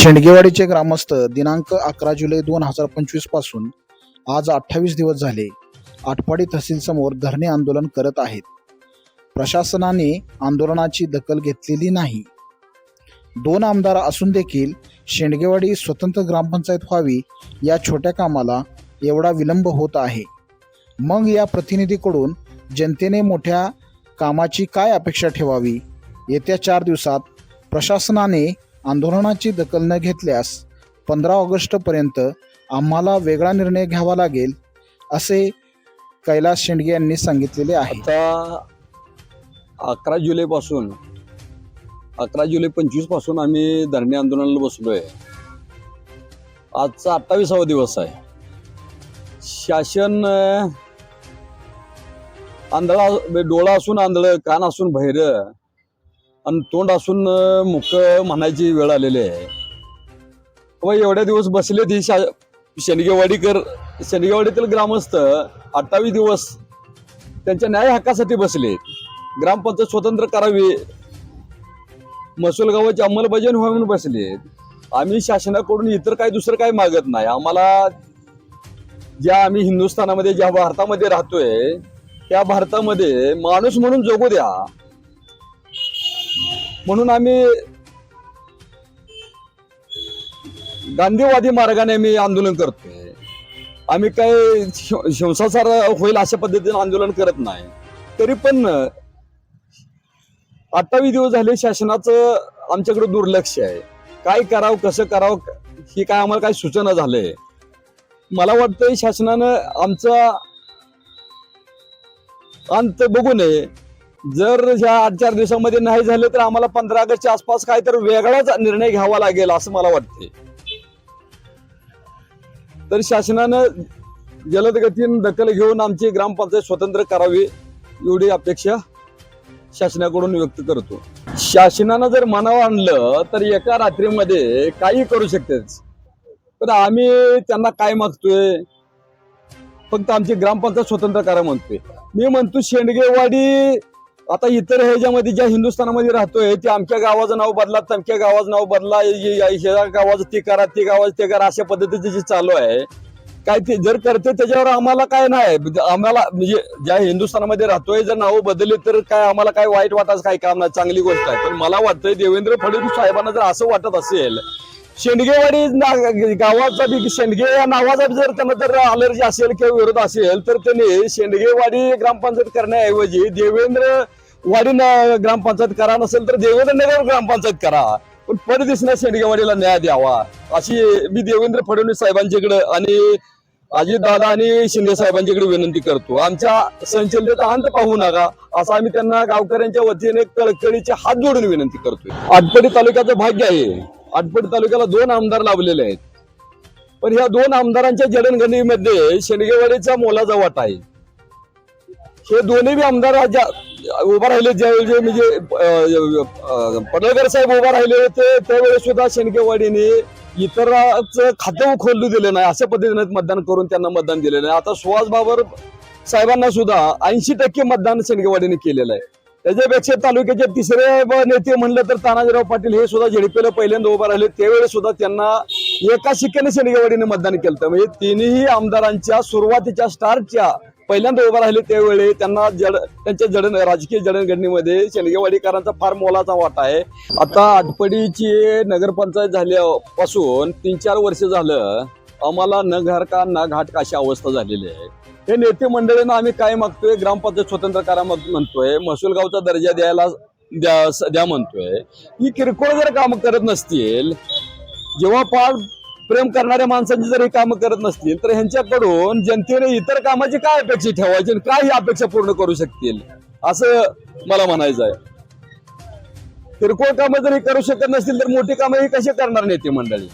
शेंडगेवाडीचे ग्रामस्थ दिनांक अकरा जुलै दोन हजार पंचवीसपासून आज अठ्ठावीस दिवस झाले आटपाडी तहसीलसमोर धरणे आंदोलन करत आहेत. प्रशासनाने आंदोलनाची दखल घेतलेली नाही. दोन आमदार असून देखील शेंडगेवाडी स्वतंत्र ग्रामपंचायत व्हावी या छोट्या कामाला एवढा विलंब होत आहे. मग या प्रतिनिधीकडून जनतेने मोठ्या कामाची काय अपेक्षा ठेवावी? येत्या चार दिवसात प्रशासनाने आंदोलनाची दखल न घेतल्यास पंधरा ऑगस्टपर्यंत आम्हाला वेगळा निर्णय घ्यावा लागेल असे कैलास शेंडगे यांनी सांगितलेले आहे. आता अकरा जुलैपासून अकरा जुलै पंचवीसपासून आम्ही धरणे आंदोलनाला बसलो आहे आजचा अठ्ठावीसावा दिवस आहे. शासन आंधळा डोळा असून आंधळ कान असून भैर आणि तोंड असून मुख म्हणायची वेळ आलेली आहे. व एवढ्या दिवस बसले ती शा शेंडगेवाडीकर शेंडगेवाडीतील ग्रामस्थ अठ्ठावीस दिवस त्यांच्या न्याय हक्कासाठी बसले. ग्रामपंचायत स्वतंत्र करावी. महसूल गावाची अंमलबजावणी व्हावी म्हणून बसले. आम्ही शासनाकडून इतर काही दुसरं काही मागत नाही. आम्हाला ज्या आम्ही हिंदुस्थानामध्ये ज्या भारतामध्ये राहतोय त्या भारतामध्ये माणूस म्हणून जगू द्या. म्हणून आम्ही गांधीवादी मार्गाने आम्ही आंदोलन करतोय. आम्ही काय हिंसाचार होईल अशा पद्धतीने आंदोलन करत नाही. तरी पण अठ्ठावीस दिवस झाले शासनाचं आमच्याकडे दुर्लक्ष आहे. काय करावं कसं करावं ही काय आम्हाला काय सूचना झालंय? मला वाटतंय शासनानं आमचा अंत बघू नये. जर ह्या आठ चार दिवसामध्ये नाही झालं तर आम्हाला पंधरा ऑगस्टच्या आसपास काय तर वेगळाच निर्णय घ्यावा लागेल असं मला वाटते तर शासनानं जलद गतीने दखल घेऊन आमची ग्रामपंचायत स्वतंत्र करावी एवढी अपेक्षा शासनाकडून व्यक्त करतो. शासनानं जर मनावर आणलं तर एका रात्रीमध्ये काही करू शकतेच. पण आम्ही त्यांना काय मागतोय? फक्त आमची ग्रामपंचायत स्वतंत्र करा म्हणतोय. मी म्हणतो शेंडगेवाडी आता इतर ह्याच्यामध्ये ज्या हिंदुस्थानामध्ये राहतोय ते आमच्या गावाचं नाव बदला तमक्या गावाचं नाव बदला ह्या गावाचं ते करा ते गावाचं ते करा अशा पद्धतीचं जे चालू आहे काय ते जर करते त्याच्यावर आम्हाला काय नाही. आम्हाला म्हणजे ज्या हिंदुस्थानामध्ये राहतोय जर नावं बदलली तर काय आम्हाला काय वाईट वाटायचं काय काम नाही चांगली गोष्ट आहे. पण मला वाटतंय देवेंद्र फडणवीस साहेबांना जर असं वाटत असेल शेंडगेवाडी ना- गावाचा बी शेंडगे या नावाचा जर त्यांना जर अलर्जी असेल किंवा विरोध असेल तर त्यांनी शेंडगेवाडी ग्रामपंचायत करण्याऐवजी देवेंद्र वाडी ग्रामपंचायत करा नसेल तर देवेंद्रनगर ग्रामपंचायत करा. पण परदेशना शेंडगेवाडीला न्याय द्यावा. अशी मी देवेंद्र फडणवीस साहेबांच्याकडे आणि अजितदादा आणि शिंदे साहेबांच्याकडे विनंती करतो. आमच्या संचलतेचा अंत पाहू नका असं आम्ही त्यांना गावकऱ्यांच्या वतीने कळकळीचे हात जोडून विनंती करतोय. आटपडी तालुक्याचं भाग्य आहे. आटपडी तालुक्याला दोन आमदार लाभलेले आहेत. पण ह्या दोन आमदारांच्या जडणघडणीमध्ये शेंडगेवाडीचा मोलाचा वाटा आहे. हे दोन्ही बी आमदार ज्या उभा राहिले ज्यावेळी जे म्हणजे पडळकर साहेब उभा राहिले होते त्यावेळेस सुद्धा शेणकेवाडीने इतरांचं खातं खोलू दिलं नाही अशा पद्धतीने मतदान करून त्यांना मतदान दिलेलं आहे. आता सुहास बाबर साहेबांना सुद्धा ऐंशी टक्के मतदान शेणकेवाडीने केलेलं आहे. त्याच्यापेक्षा तालुक्याचे तिसरे नेते म्हणलं तर तानाजीराव पाटील हे सुद्धा झेडपीला पहिल्यांदा उभा राहिले. त्यावेळेस सुद्धा त्यांना एका शिक्क्याने शेणगेवाडीने मतदान केलं म्हणजे तिन्ही आमदारांच्या सुरुवातीच्या स्टार्टच्या पहिल्यांदा उभा राहिले त्यावेळी त्यांना जड त्यांच्या जडण राजकीय जडणघडणीमध्ये शेणगेवाडीकरांचा फार मोलाचा वाटा आहे. आता आटपडीची नगरपंचायत झाल्यापासून तीन चार वर्ष झालं आम्हाला न घर का न घाट का अशी अवस्था झालेली आहे. हे नेते मंडळींना आम्ही काय मागतोय? ग्रामपंचायत स्वतंत्र करा म्हणतोय. महसूल गावचा दर्जा द्यायला द्या द्या म्हणतोय. ही किरकोळ जर काम करत नसतील जेव्हा फार प्रेम करणाऱ्या माणसांची जर ही कामं करत नसतील तर ह्यांच्याकडून जनतेने इतर कामाची काय अपेक्षा ठेवायची आणि काय ही अपेक्षा पूर्ण करू शकतील? असं मला म्हणायचं आहे. किरकोळ कामं जर हे करू शकत नसतील तर मोठी कामं ही कशी करणार नेते मंडळी?